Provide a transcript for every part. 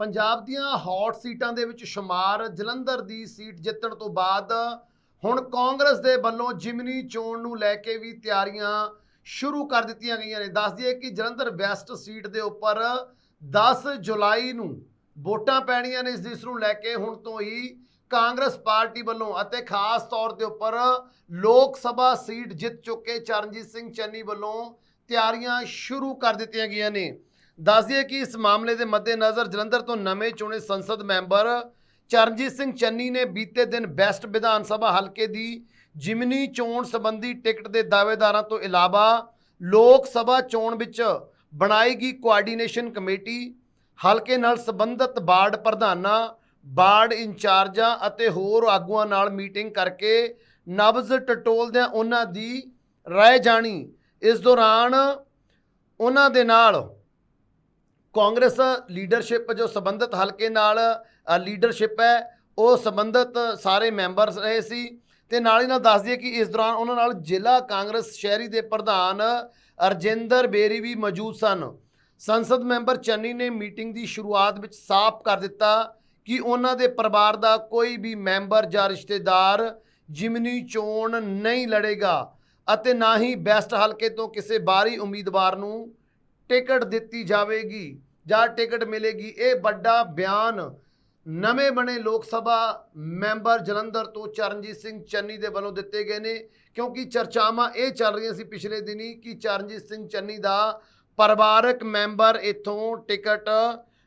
ਪੰਜਾਬ ਦੀਆਂ ਹੌਟ ਸੀਟਾਂ ਦੇ ਵਿੱਚ ਸ਼ੁਮਾਰ ਜਲੰਧਰ ਦੀ ਸੀਟ ਜਿੱਤਣ ਤੋਂ ਬਾਅਦ ਹੁਣ ਕਾਂਗਰਸ ਦੇ ਵੱਲੋਂ ਜਿਮਨੀ ਚੋਣ ਨੂੰ ਲੈ ਕੇ ਵੀ ਤਿਆਰੀਆਂ ਸ਼ੁਰੂ ਕਰ ਦਿੱਤੀਆਂ ਗਈਆਂ ਨੇ। ਦੱਸ ਦਈਏ ਕਿ ਜਲੰਧਰ ਵੈਸਟ ਸੀਟ ਦੇ ਉੱਪਰ 10 ਜੁਲਾਈ ਨੂੰ ਵੋਟਾਂ ਪੈਣੀਆਂ ਨੇ, ਇਸ ਜਿਸ ਨੂੰ ਲੈ ਕੇ ਹੁਣ ਤੋਂ ਹੀ ਕਾਂਗਰਸ ਪਾਰਟੀ ਵੱਲੋਂ ਅਤੇ ਖਾਸ ਤੌਰ ਦੇ ਉੱਪਰ ਲੋਕ ਸਭਾ ਸੀਟ ਜਿੱਤ ਚੁੱਕੇ ਚਰਨਜੀਤ ਸਿੰਘ ਚੰਨੀ ਵੱਲੋਂ ਤਿਆਰੀਆਂ ਸ਼ੁਰੂ ਕਰ ਦਿੱਤੀਆਂ ਗਈਆਂ ਨੇ। ਦੱਸ ਦਈਏ ਕਿ ਇਸ ਮਾਮਲੇ ਦੇ ਮੱਦੇਨਜ਼ਰ ਜਲੰਧਰ ਤੋਂ ਨਵੇਂ ਚੁਣੇ ਸੰਸਦ ਮੈਂਬਰ ਚਰਨਜੀਤ ਸਿੰਘ ਚੰਨੀ ਨੇ ਬੀਤੇ ਦਿਨ ਬੈਸਟ ਵਿਧਾਨ ਸਭਾ ਹਲਕੇ ਦੀ ਜਿਮਨੀ ਚੋਣ ਸੰਬੰਧੀ ਟਿਕਟ ਦੇ ਦਾਅਵੇਦਾਰਾਂ ਤੋਂ ਇਲਾਵਾ ਲੋਕ ਸਭਾ ਚੋਣ ਵਿੱਚ ਬਣਾਈ ਗਈ ਕੋਆਰਡੀਨੇਸ਼ਨ ਕਮੇਟੀ, ਹਲਕੇ ਨਾਲ ਸੰਬੰਧਿਤ ਬਾਰਡ ਪ੍ਰਧਾਨਾਂ, ਬਾਰਡ ਇੰਚਾਰਜਾਂ ਅਤੇ ਹੋਰ ਆਗੂਆਂ ਨਾਲ ਮੀਟਿੰਗ ਕਰਕੇ ਨਬਜ਼ ਟਟੋਲਦਿਆਂ ਉਹਨਾਂ ਦੀ ਰਾਏ ਜਾਣੀ। ਇਸ ਦੌਰਾਨ ਉਹਨਾਂ ਦੇ ਨਾਲ ਕਾਂਗਰਸ ਲੀਡਰਸ਼ਿਪ ਜੋ ਸੰਬੰਧਿਤ ਹਲਕੇ ਨਾਲ ਲੀਡਰਸ਼ਿਪ ਹੈ, ਉਹ ਸੰਬੰਧਿਤ ਸਾਰੇ ਮੈਂਬਰਸ ਰਹੇ ਸੀ ਤੇ ਨਾਲ ਹੀ ਨਾਲ ਦੱਸ ਦਈਏ ਕਿ ਇਸ ਦੌਰਾਨ ਉਹਨਾਂ ਨਾਲ ਜ਼ਿਲ੍ਹਾ ਕਾਂਗਰਸ ਸ਼ਹਿਰੀ ਦੇ ਪ੍ਰਧਾਨ ਅਰਜਿੰਦਰ ਬੇਰੀ ਵੀ ਮੌਜੂਦ ਸਨ। ਸੰਸਦ ਮੈਂਬਰ ਚੰਨੀ ਨੇ ਮੀਟਿੰਗ ਦੀ ਸ਼ੁਰੂਆਤ ਵਿੱਚ ਸਾਫ਼ ਕਰ ਦਿੱਤਾ ਕਿ ਉਹਨਾਂ ਦੇ ਪਰਿਵਾਰ ਦਾ ਕੋਈ ਵੀ ਮੈਂਬਰ ਜਾਂ ਰਿਸ਼ਤੇਦਾਰ ਜਿਮਨੀ ਚੋਣ ਨਹੀਂ ਲੜੇਗਾ ਅਤੇ ਨਾ ਹੀ ਬੈਸਟ ਹਲਕੇ ਤੋਂ ਕਿਸੇ ਬਾਹਰੀ ਉਮੀਦਵਾਰ ਨੂੰ ਟਿਕਟ ਦਿੱਤੀ ਜਾਵੇਗੀ। ਜਾਂ ਟਿਕਟ ਮਿਲੇਗੀ। ਇਹ ਵੱਡਾ ਬਿਆਨ ਨਵੇਂ ਬਣੇ ਲੋਕ ਸਭਾ ਮੈਂਬਰ ਜਲੰਧਰ ਤੋਂ ਚਰਨਜੀਤ ਸਿੰਘ ਚੰਨੀ ਦੇ ਵੱਲੋਂ ਦਿੱਤੇ ਗਏ ਨੇ, ਕਿਉਂਕਿ ਚਰਚਾਵਾਂ ਇਹ ਚੱਲ ਰਹੀਆਂ ਸੀ ਪਿਛਲੇ ਦਿਨੀ ਕਿ ਚਰਨਜੀਤ ਸਿੰਘ ਚੰਨੀ ਦਾ ਪਰਿਵਾਰਕ ਮੈਂਬਰ ਇਥੋਂ ਟਿਕਟ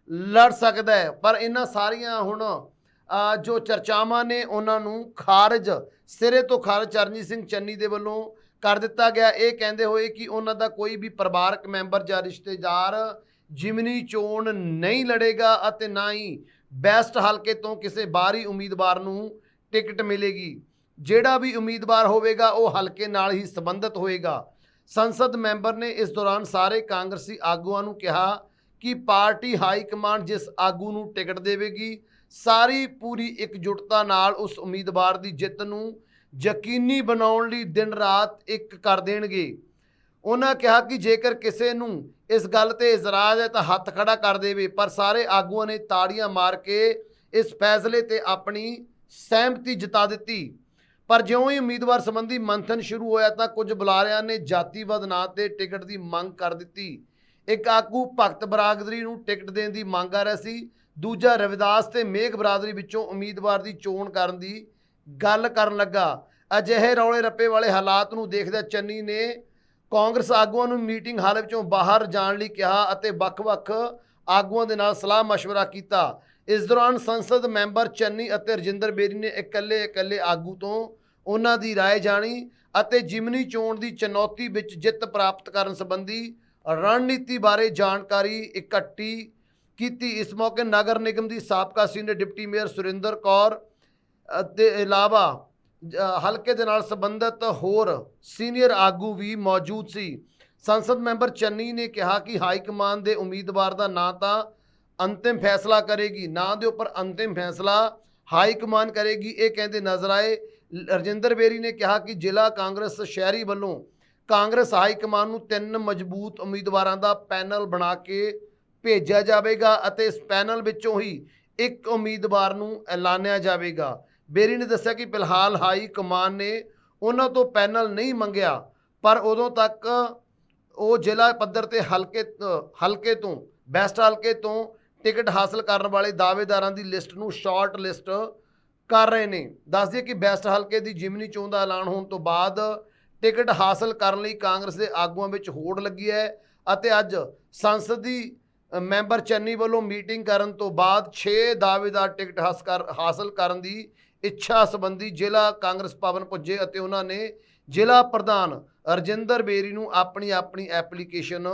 ਲੜ ਸਕਦਾ ਹੈ। ਪਰ ਇਹਨਾਂ ਸਾਰੀਆਂ ਹੁਣ ਜੋ ਚਰਚਾਵਾਂ ਨੇ ਉਹਨਾਂ ਨੂੰ ਖਾਰਜ, ਸਿਰੇ ਤੋਂ ਖਾਰਜ ਚਰਨਜੀਤ ਸਿੰਘ ਚੰਨੀ ਦੇ ਵੱਲੋਂ ਕਰ ਦਿੱਤਾ ਗਿਆ। ਇਹ ਕਹਿੰਦੇ ਹੋਏ ਕਿ ਉਹਨਾਂ ਦਾ ਕੋਈ ਵੀ ਪਰਿਵਾਰਕ ਮੈਂਬਰ ਜਾਂ ਰਿਸ਼ਤੇਦਾਰ ਜਿਮਨੀ ਚੋਣ ਨਹੀਂ ਲੜੇਗਾ ਅਤੇ ਨਾ ਹੀ ਬੈਸਟ ਹਲਕੇ ਤੋਂ ਕਿਸੇ ਬਾਹਰੀ ਉਮੀਦਵਾਰ ਨੂੰ ਟਿਕਟ ਮਿਲੇਗੀ। ਜਿਹੜਾ ਵੀ ਉਮੀਦਵਾਰ ਹੋਵੇਗਾ, ਉਹ ਹਲਕੇ ਨਾਲ ਹੀ ਸੰਬੰਧਿਤ ਹੋਏਗਾ। ਸੰਸਦ ਮੈਂਬਰ ਨੇ ਇਸ ਦੌਰਾਨ ਸਾਰੇ ਕਾਂਗਰਸੀ ਆਗੂਆਂ ਨੂੰ ਕਿਹਾ ਕਿ ਪਾਰਟੀ ਹਾਈ ਕਮਾਂਡ ਜਿਸ ਆਗੂ ਨੂੰ ਟਿਕਟ ਦੇਵੇਗੀ, ਸਾਰੀ ਪੂਰੀ ਇਕਜੁੱਟਤਾ ਨਾਲ ਉਸ ਉਮੀਦਵਾਰ ਦੀ ਜਿੱਤ ਨੂੰ ਯਕੀਨੀ ਬਣਾਉਣ ਲਈ ਦਿਨ ਰਾਤ ਇੱਕ ਕਰ ਦੇਣਗੇ। ਉਹਨਾਂ ਕਿਹਾ ਕਿ ਜੇਕਰ ਕਿਸੇ ਨੂੰ ਇਸ ਗੱਲ ਤੇ ਇਜ਼ਰਾਜ਼ ਹੈ ਤਾਂ ਹੱਥ ਖੜਾ ਕਰ ਦੇਵੇ, ਪਰ ਸਾਰੇ ਆਗੂਆਂ ਨੇ ਤਾੜੀਆਂ ਮਾਰ ਕੇ ਇਸ ਫੈਸਲੇ ਤੇ ਆਪਣੀ ਸਹਿਮਤੀ ਜਤਾ ਦਿੱਤੀ। ਪਰ ਜਿਉਂ ਹੀ ਉਮੀਦਵਾਰ ਸੰਬੰਧੀ ਮੰਥਨ ਸ਼ੁਰੂ ਹੋਇਆ ਤਾਂ ਕੁਝ ਬੁਲਾਰਿਆਂ ਨੇ ਜਾਤੀਵਾਦ ਨਾਂ ਤੇ ਟਿਕਟ ਦੀ ਮੰਗ ਕਰ ਦਿੱਤੀ। ਇੱਕ ਆਗੂ ਭਗਤ ਬਰਾਦਰੀ ਨੂੰ ਟਿਕਟ ਦੇਣ ਦੀ ਮੰਗ ਕਰ ਰਿਹਾ ਸੀ, ਦੂਜਾ ਰਵਿਦਾਸ ਤੇ ਮੇਘ ਬਰਾਦਰੀ ਵਿੱਚੋਂ ਉਮੀਦਵਾਰ ਦੀ ਚੋਣ ਕਰਨ ਦੀ ਗੱਲ ਕਰਨ ਲੱਗਾ। ਅਜਿਹੇ ਰੌਲੇ ਰੱਪੇ ਵਾਲੇ ਹਾਲਾਤ ਨੂੰ ਦੇਖਦਿਆਂ ਚੰਨੀ ਨੇ ਕਾਂਗਰਸ ਆਗੂਆਂ ਨੂੰ ਮੀਟਿੰਗ ਹਾਲ ਵਿੱਚੋਂ ਬਾਹਰ ਜਾਣ ਲਈ ਕਿਹਾ ਅਤੇ ਵੱਖ-ਵੱਖ ਆਗੂਆਂ ਦੇ ਨਾਲ ਸਲਾਹ مشورہ ਕੀਤਾ ਇਸ ਦੌਰਾਨ ਸੰਸਦ ਮੈਂਬਰ ਚੰਨੀ ਅਤੇ ਰਜਿੰਦਰ ਬੇਰੀ ਨੇ ਇਕੱਲੇ-ਇਕੱਲੇ ਆਗੂ ਤੋਂ ਉਹਨਾਂ ਦੀ رائے ਜਾਣੀ ਅਤੇ ਜਿਮਨੀ ਚੋਣ ਦੀ ਚੁਣੌਤੀ ਵਿੱਚ ਜਿੱਤ ਪ੍ਰਾਪਤ ਕਰਨ ਸੰਬੰਧੀ ਰਣਨੀਤੀ ਬਾਰੇ ਜਾਣਕਾਰੀ ਇਕੱਠੀ ਕੀਤੀ ਇਸ ਮੌਕੇ ਨਗਰ ਨਿਗਮ ਦੀ ਸਾਬਕਾ senior deputy mayor Surinder Kaur ਅਤੇ ਇਲਾਵਾ ਅ, ਹਲਕੇ ਦੇ ਨਾਲ ਸੰਬੰਧਿਤ ਹੋਰ ਸੀਨੀਅਰ ਆਗੂ ਵੀ ਮੌਜੂਦ ਸੀ। ਸੰਸਦ ਮੈਂਬਰ ਚੰਨੀ ਨੇ ਕਿਹਾ ਕਿ ਹਾਈ ਕਮਾਨ ਦੇ ਉਮੀਦਵਾਰ ਦਾ ਨਾਂ ਤਾਂ ਅੰਤਿਮ ਫੈਸਲਾ ਕਰੇਗੀ, ਨਾਂ ਦੇ ਉੱਪਰ ਅੰਤਿਮ ਫੈਸਲਾ ਹਾਈ ਕਮਾਨ ਕਰੇਗੀ। ਇਹ ਕਹਿੰਦੇ ਨਜ਼ਰ ਆਏ ਰਜਿੰਦਰ ਬੇਰੀ ਨੇ ਕਿਹਾ ਕਿ ਜ਼ਿਲ੍ਹਾ ਕਾਂਗਰਸ ਸ਼ਹਿਰੀ ਵੱਲੋਂ ਕਾਂਗਰਸ ਹਾਈ ਕਮਾਨ ਨੂੰ ਤਿੰਨ ਮਜ਼ਬੂਤ ਉਮੀਦਵਾਰਾਂ ਦਾ ਪੈਨਲ ਬਣਾ ਕੇ ਭੇਜਿਆ ਜਾਵੇਗਾ ਅਤੇ ਇਸ ਪੈਨਲ ਵਿੱਚੋਂ ਹੀ ਇੱਕ ਉਮੀਦਵਾਰ ਨੂੰ ਐਲਾਨਿਆ ਜਾਵੇਗਾ। ਬੇਰੀ ਨੇ ਦੱਸਿਆ ਕਿ ਫਿਲਹਾਲ ਹਾਈ ਕਮਾਨ ਨੇ ਉਹਨਾਂ ਤੋਂ ਪੈਨਲ ਨਹੀਂ ਮੰਗਿਆ, ਪਰ ਉਦੋਂ ਤੱਕ ਉਹ ਜ਼ਿਲ੍ਹਾ ਪੱਧਰ ਤੇ ਹਲਕੇ ਹਲਕੇ ਤੋਂ, ਬੈਸਟ ਹਲਕੇ ਤੋਂ ਟਿਕਟ ਹਾਸਲ ਕਰਨ ਵਾਲੇ ਦਾਅਵੇਦਾਰਾਂ ਦੀ ਲਿਸਟ ਨੂੰ ਸ਼ਾਰਟ ਲਿਸਟ ਕਰ ਰਹੇ ਨੇ। ਦੱਸ ਦਈਏ ਕਿ ਬੈਸਟ ਹਲਕੇ ਦੀ ਜਿਮਨੀ ਚੋਣ ਦਾ ਐਲਾਨ ਹੋਣ ਤੋਂ ਬਾਅਦ ਟਿਕਟ ਹਾਸਲ ਕਰਨ ਲਈ ਕਾਂਗਰਸ ਦੇ ਆਗੂਆਂ ਵਿੱਚ ਹੋੜ ਲੱਗੀ ਹੈ ਅਤੇ ਅੱਜ ਸੰਸਦੀ ਮੈਂਬਰ ਚੰਨੀ ਵੱਲੋਂ ਮੀਟਿੰਗ ਕਰਨ ਤੋਂ ਬਾਅਦ 6 ਦਾਅਵੇਦਾਰ ਟਿਕਟ ਹਾਸ ਕਰ ਹਾਸਲ ਕਰਨ ਦੀ ਇੱਛਾ ਸੰਬੰਧੀ ਜ਼ਿਲ੍ਹਾ ਕਾਂਗਰਸ ਭਵਨ ਪੁੱਜੇ ਅਤੇ ਉਹਨਾਂ ਨੇ ਜ਼ਿਲ੍ਹਾ ਪ੍ਰਧਾਨ ਰਜਿੰਦਰ ਬੇਰੀ ਨੂੰ ਆਪਣੀ ਆਪਣੀ ਐਪਲੀਕੇਸ਼ਨ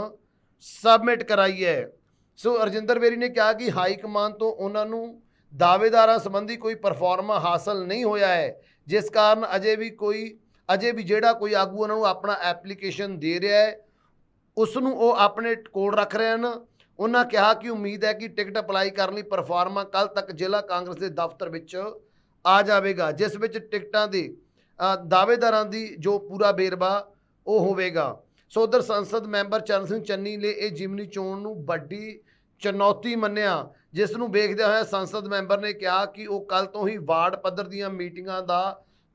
ਸਬਮਿਟ ਕਰਾਈ ਹੈ। ਸੋ ਰਜਿੰਦਰ ਬੇਰੀ ਨੇ ਕਿਹਾ ਕਿ ਹਾਈ ਕਮਾਨ ਤੋਂ ਉਹਨਾਂ ਨੂੰ ਦਾਅਵੇਦਾਰਾਂ ਸੰਬੰਧੀ ਕੋਈ ਪਰਫਾਰਮਾ ਹਾਸਲ ਨਹੀਂ ਹੋਇਆ ਹੈ, ਜਿਸ ਕਾਰਨ ਅਜੇ ਵੀ ਕੋਈ, ਅਜੇ ਵੀ ਜਿਹੜਾ ਕੋਈ ਆਗੂ ਉਹਨਾਂ ਨੂੰ ਆਪਣਾ ਐਪਲੀਕੇਸ਼ਨ ਦੇ ਰਿਹਾ ਹੈ ਉਸ ਨੂੰ ਉਹ ਆਪਣੇ ਕੋਲ ਰੱਖ ਰਹੇ ਹਨ। ਉਹਨਾਂ ਕਿਹਾ ਕਿ ਉਮੀਦ ਹੈ ਕਿ ਟਿਕਟ ਅਪਲਾਈ ਕਰਨ ਲਈ ਪਰਫਾਰਮਾ ਕੱਲ ਤੱਕ ਜ਼ਿਲ੍ਹਾ ਕਾਂਗਰਸ ਦੇ ਦਫ਼ਤਰ ਵਿੱਚ ਆ ਜਾਵੇਗਾ, ਜਿਸ ਵਿੱਚ ਟਿਕਟਾਂ ਦੇ ਦਾਅਵੇਦਾਰਾਂ ਦੀ ਜੋ ਪੂਰਾ ਬੇਰਵਾ ਉਹ ਹੋਵੇਗਾ। ਸੋ ਉਧਰ ਸੰਸਦ ਮੈਂਬਰ ਚਰਨ ਸਿੰਘ ਚੰਨੀ ਨੇ ਇਹ ਜਿਮਨੀ ਚੋਣ ਨੂੰ ਵੱਡੀ ਚੁਣੌਤੀ ਮੰਨਿਆ, ਜਿਸ ਨੂੰ ਵੇਖਦਿਆਂ ਹੋਇਆ ਸੰਸਦ ਮੈਂਬਰ ਨੇ ਕਿਹਾ ਕਿ ਉਹ ਕੱਲ ਤੋਂ ਹੀ ਵਾਰਡ ਪੱਧਰ ਦੀਆਂ ਮੀਟਿੰਗਾਂ ਦਾ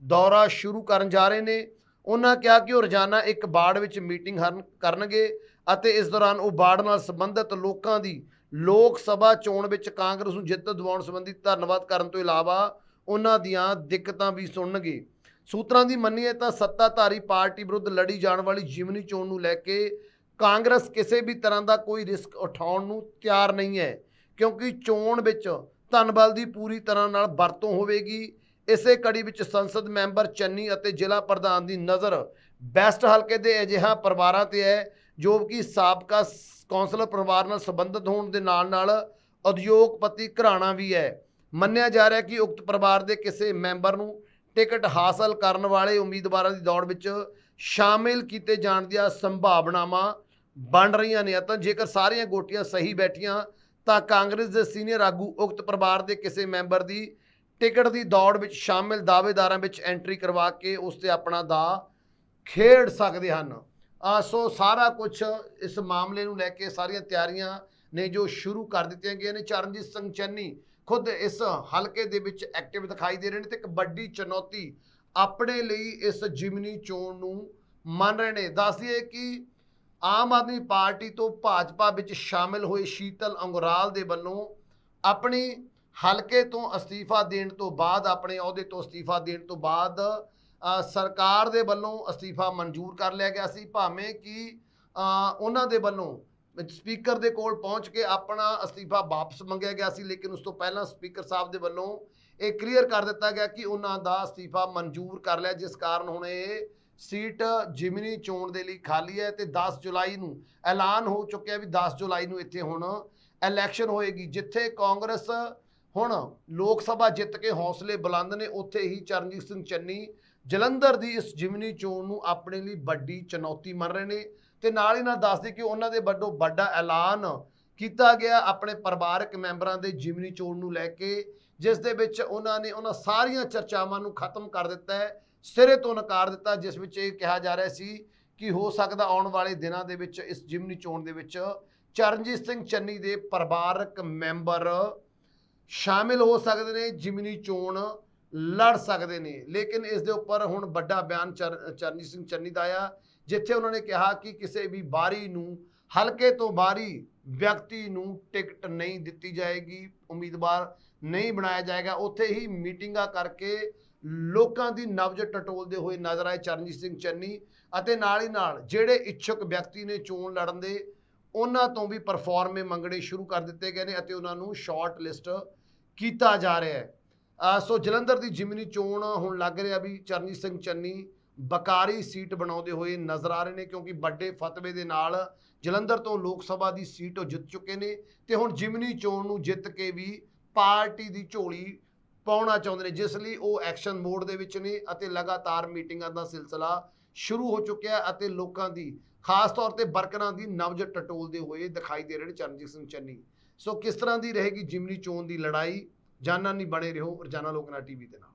ਦੌਰਾ ਸ਼ੁਰੂ ਕਰਨ ਜਾ ਰਹੇ ਨੇ। ਉਹਨਾਂ ਕਿਹਾ ਕਿ ਉਹ ਰੋਜ਼ਾਨਾ ਇੱਕ ਵਾਰਡ ਵਿੱਚ ਮੀਟਿੰਗ ਹਰਨ- ਕਰਨਗੇ ਅਤੇ ਇਸ ਦੌਰਾਨ ਉਹ ਵਾਰਡ ਨਾਲ ਸੰਬੰਧਿਤ ਲੋਕਾਂ ਦੀ ਲੋਕ ਸਭਾ ਚੋਣ ਵਿੱਚ ਕਾਂਗਰਸ ਨੂੰ ਜਿੱਤ ਦਿਵਾਉਣ ਸੰਬੰਧੀ ਧੰਨਵਾਦ ਕਰਨ ਤੋਂ ਇਲਾਵਾ ਉਹਨਾਂ ਦੀਆਂ ਦਿੱਕਤਾਂ ਵੀ ਸੁਣਨਗੇ। ਸੂਤਰਾਂ ਦੀ ਮੰਨੀਏ ਤਾਂ ਸੱਤਾਧਾਰੀ ਪਾਰਟੀ ਵਿਰੁੱਧ ਲੜੀ ਜਾਣ ਵਾਲੀ ਜਿਮਨੀ ਚੋਣ ਨੂੰ ਲੈ ਕੇ ਕਾਂਗਰਸ ਕਿਸੇ ਵੀ ਤਰ੍ਹਾਂ ਦਾ ਕੋਈ ਰਿਸਕ ਉਠਾਉਣ ਨੂੰ ਤਿਆਰ ਨਹੀਂ ਹੈ, ਕਿਉਂਕਿ ਚੋਣ ਵਿੱਚ ਧਨਬਲ ਦੀ ਪੂਰੀ ਤਰ੍ਹਾਂ ਨਾਲ ਵਰਤੋਂ ਹੋਵੇਗੀ। ਇਸੇ ਕੜੀ ਵਿੱਚ ਸੰਸਦ ਮੈਂਬਰ ਚੰਨੀ ਅਤੇ ਜ਼ਿਲ੍ਹਾ ਪ੍ਰਧਾਨ ਦੀ ਨਜ਼ਰ ਬੈਸਟ ਹਲਕੇ ਦੇ ਅਜਿਹਾ ਪਰਿਵਾਰਾਂ ਤੇ ਹੈ, ਜੋ ਕਿ ਸਾਬਕਾ ਕੌਂਸਲਰ ਪਰਿਵਾਰ ਨਾਲ ਸੰਬੰਧਿਤ ਹੋਣ ਦੇ ਨਾਲ ਨਾਲ ਉਦਯੋਗਪਤੀ ਘਰਾਣਾ ਵੀ ਹੈ। ਮੰਨਿਆ ਜਾ ਰਿਹਾ ਕਿ ਉਕਤ ਪਰਿਵਾਰ ਦੇ ਕਿਸੇ ਮੈਂਬਰ ਨੂੰ ਟਿਕਟ ਹਾਸਲ ਕਰਨ ਵਾਲੇ ਉਮੀਦਵਾਰਾਂ ਦੀ ਦੌੜ ਵਿੱਚ ਸ਼ਾਮਿਲ ਕੀਤੇ ਜਾਣ ਦੀਆਂ ਸੰਭਾਵਨਾਵਾਂ ਬਣ ਰਹੀਆਂ ਨੇ। ਤਾਂ ਜੇਕਰ ਸਾਰੀਆਂ ਗੋਟੀਆਂ ਸਹੀ ਬੈਠੀਆਂ, ਤਾਂ ਕਾਂਗਰਸ ਦੇ ਸੀਨੀਅਰ ਆਗੂ ਉਕਤ ਪਰਿਵਾਰ ਦੇ ਕਿਸੇ ਮੈਂਬਰ ਦੀ ਟਿਕਟ ਦੀ ਦੌੜ ਵਿੱਚ ਸ਼ਾਮਿਲ ਦਾਅਵੇਦਾਰਾਂ ਵਿੱਚ ਐਂਟਰੀ ਕਰਵਾ ਕੇ ਉਸ ਤੇ ਆਪਣਾ ਦਾ ਖੇਡ ਸਕਦੇ ਹਨ। ਆ ਸੋ ਸਾਰਾ ਕੁਝ ਇਸ ਮਾਮਲੇ ਨੂੰ ਲੈ ਕੇ ਸਾਰੀਆਂ ਤਿਆਰੀਆਂ ਨੇ ਜੋ ਸ਼ੁਰੂ ਕਰ ਦਿੱਤੀਆਂ ਗਈਆਂ ਨੇ। ਚਰਨਜੀਤ ਸਿੰਘ ਚੰਨੀ ਖੁਦ ਇਸ ਹਲਕੇ ਦੇ ਵਿੱਚ ਐਕਟਿਵ ਦਿਖਾਈ ਦੇ ਰਹੇ ਨੇ ਤੇ ਇੱਕ ਵੱਡੀ ਚੁਣੌਤੀ ਆਪਣੇ ਲਈ ਇਸ ਜਿਮਨੀ ਚੋਣ ਨੂੰ ਮੰਨ ਰਹੇ ਨੇ। ਦੱਸ ਦਈਏ ਕਿ ਆਮ ਆਦਮੀ ਪਾਰਟੀ ਤੋਂ ਭਾਜਪਾ ਵਿੱਚ ਸ਼ਾਮਿਲ ਹੋਏ ਸ਼ੀਤਲ ਅੰਗਰਾਲ ਦੇ ਵੱਲੋਂ ਆਪਣੀ ਹਲਕੇ ਤੋਂ ਅਸਤੀਫਾ ਦੇਣ ਤੋਂ ਬਾਅਦ, ਆਪਣੇ ਅਹੁਦੇ ਤੋਂ ਅਸਤੀਫਾ ਦੇਣ ਤੋਂ ਬਾਅਦ ਸਰਕਾਰ ਦੇ ਵੱਲੋਂ ਅਸਤੀਫਾ ਮਨਜ਼ੂਰ ਕਰ ਲਿਆ ਗਿਆ ਸੀ। ਭਾਵੇਂ ਕਿ ਉਹਨਾਂ ਦੇ ਵੱਲੋਂ ਸਪੀਕਰ ਦੇ ਕੋਲ ਪਹੁੰਚ ਕੇ ਆਪਣਾ ਅਸਤੀਫਾ ਵਾਪਸ ਮੰਗਿਆ ਗਿਆ ਸੀ, ਲੇਕਿਨ ਉਸ ਤੋਂ ਪਹਿਲਾਂ ਸਪੀਕਰ ਸਾਹਿਬ ਦੇ ਵੱਲੋਂ ਇਹ ਕਲੀਅਰ ਕਰ ਦਿੱਤਾ ਗਿਆ ਕਿ ਉਹਨਾਂ ਦਾ ਅਸਤੀਫਾ ਮਨਜ਼ੂਰ ਕਰ ਲਿਆ, ਜਿਸ ਕਾਰਨ ਹੁਣ ਇਹ ਸੀਟ ਜਿਮਨੀ ਚੋਣ ਦੇ ਲਈ ਖਾਲੀ ਹੈ ਤੇ 10 ਜੁਲਾਈ ਨੂੰ ਐਲਾਨ ਹੋ ਚੁੱਕਿਆ ਵੀ 10 ਜੁਲਾਈ ਨੂੰ ਇੱਥੇ ਹੁਣ ਇਲੈਕਸ਼ਨ ਹੋਏਗੀ, ਜਿੱਥੇ ਕਾਂਗਰਸ ਹੁਣ ਲੋਕ ਸਭਾ ਜਿੱਤ ਕੇ ਹੌਸਲੇ ਬੁਲੰਦ ਨੇ, ਉੱਥੇ ਹੀ ਚਰਨਜੀਤ ਸਿੰਘ ਚੰਨੀ ਜਲੰਧਰ ਦੀ ਇਸ ਜਿਮਨੀ ਚੋਣ ਨੂੰ ਆਪਣੇ ਲਈ ਵੱਡੀ ਚੁਣੌਤੀ ਮੰਨ ਰਹੇ ਨੇ। ਤੇ ਨਾਲ ਹੀ ਨਾਲ ਦੱਸਦੇ ਕਿ ਉਹਨਾਂ ਦੇ ਵੱਡੋਂ ਵੱਡਾ ਐਲਾਨ ਕੀਤਾ ਗਿਆ ਆਪਣੇ ਪਰਿਵਾਰਕ ਮੈਂਬਰਾਂ ਦੇ ਜਿਮਨੀ ਚੋਣ ਨੂੰ ਲੈ ਕੇ, ਜਿਸ ਦੇ ਵਿੱਚ ਉਹਨਾਂ ਨੇ ਉਹਨਾਂ ਸਾਰੀਆਂ ਚਰਚਾਵਾਂ ਨੂੰ ਖਤਮ ਕਰ ਦਿੱਤਾ ਹੈ, ਸਿਰੇ ਤੋਂ ਨਕਾਰ ਦਿੱਤਾ, ਜਿਸ ਵਿੱਚ ਇਹ ਕਿਹਾ ਜਾ ਰਿਹਾ ਸੀ ਕਿ ਹੋ ਸਕਦਾ ਆਉਣ ਵਾਲੇ ਦਿਨਾਂ ਦੇ ਵਿੱਚ ਇਸ ਜਿਮਨੀ ਚੋਣ ਦੇ ਵਿੱਚ ਚਰਨਜੀਤ ਸਿੰਘ ਚੰਨੀ ਦੇ ਪਰਿਵਾਰਕ ਮੈਂਬਰ ਸ਼ਾਮਿਲ ਹੋ ਸਕਦੇ ਨੇ, ਜਿਮਨੀ ਚੋਣ ਲੜ ਸਕਦੇ ਨੇ। ਲੇਕਿਨ ਇਸ ਦੇ ਉੱਪਰ ਹੁਣ ਵੱਡਾ ਬਿਆਨ ਚਰ- ਚਰਨਜੀਤ ਸਿੰਘ ਚੰਨੀ ਦਾ ਆਇਆ। ਜਿੱਥੇ ਉਹਨਾਂ ਨੇ ਕਿਹਾ ਕਿ ਕਿਸੇ ਵੀ ਬਾਰੀ ਨੂੰ, ਹਲਕੇ ਤੋਂ ਬਾਰੀ ਵਿਅਕਤੀ ਨੂੰ ਟਿਕਟ ਨਹੀਂ ਦਿੱਤੀ ਜਾਏਗੀ, ਉਮੀਦਵਾਰ ਨਹੀਂ ਬਣਾਇਆ ਜਾਏਗਾ। ਉੱਥੇ ਹੀ ਮੀਟਿੰਗਾਂ ਕਰਕੇ ਲੋਕਾਂ ਦੀ ਨਬਜ ਟਟੋਲਦੇ ਹੋਏ ਨਜ਼ਰ ਆਏ ਚਰਨਜੀਤ ਸਿੰਘ ਚੰਨੀ ਅਤੇ ਨਾਲ ਹੀ ਨਾਲ ਜਿਹੜੇ ਇੱਛੁਕ ਵਿਅਕਤੀ ਨੇ ਚੋਣ ਲੜਨ ਦੇ, ਉਹਨਾਂ ਤੋਂ ਵੀ ਪਰਫਾਰਮੇ ਮੰਗਣੇ ਸ਼ੁਰੂ ਕਰ ਦਿੱਤੇ ਗਏ ਨੇ ਅਤੇ ਉਹਨਾਂ ਨੂੰ ਸ਼ਾਰਟ ਲਿਸਟ ਕੀਤਾ ਜਾ ਰਿਹਾ ਹੈ। ਸੋ ਜਲੰਧਰ ਦੀ ਜਿਮਨੀ ਚੋਣ ਹੁਣ ਲੱਗ ਰਿਹਾ ਵੀ ਚਰਨਜੀਤ ਸਿੰਘ ਚੰਨੀ ਬਕਾਰੀ ਸੀਟ ਬਣਾਉਂਦੇ ਹੋਏ ਨਜ਼ਰ ਆ ਰਹੇ ਨੇ ਕਿਉਂਕਿ ਵੱਡੇ ਫਤਵੇ ਦੇ ਨਾਲ ਜਲੰਧਰ ਤੋਂ ਲੋਕ ਸਭਾ ਦੀ ਸੀਟ ਉਹ ਜਿੱਤ ਚੁੱਕੇ ਨੇ ਤੇ ਹੁਣ ਜਿਮਨੀ ਚੋਣ ਨੂੰ ਜਿੱਤ ਕੇ ਵੀ ਪਾਰਟੀ ਦੀ ਝੋਲੀ ਪਾਉਣਾ ਚਾਹੁੰਦੇ ਨੇ, ਜਿਸ ਲਈ ਉਹ ਐਕਸ਼ਨ ਮੋਡ ਦੇ ਵਿੱਚ ਨੇ ਅਤੇ ਲਗਾਤਾਰ ਮੀਟਿੰਗਾਂ ਦਾ ਸਿਲਸਿਲਾ ਸ਼ੁਰੂ ਹੋ ਚੁੱਕਿਆ ਹੈ ਅਤੇ ਲੋਕਾਂ ਦੀ, ਖਾਸ ਤੌਰ ਤੇ ਵਰਕਰਾਂ ਦੀ ਨਬਜ ਟਟੋਲਦੇ ਹੋਏ ਦਿਖਾਈ ਦੇ ਰਹੇ ਨੇ ਚਰਨਜੀਤ ਸਿੰਘ ਚੰਨੀ। ਸੋ ਕਿਸ ਤਰ੍ਹਾਂ ਦੀ ਰਹੇਗੀ ਜਿਮਨੀ ਚੋਣ ਦੀ ਲੜਾਈ? ਜਾਣਨ ਨਹੀਂ ਬਣੇ ਰਹੋ ਰੋਜ਼ਾਨਾ ਲੋਕਨਾ ਟੀਵੀ ਦੇ ਨਾਲ।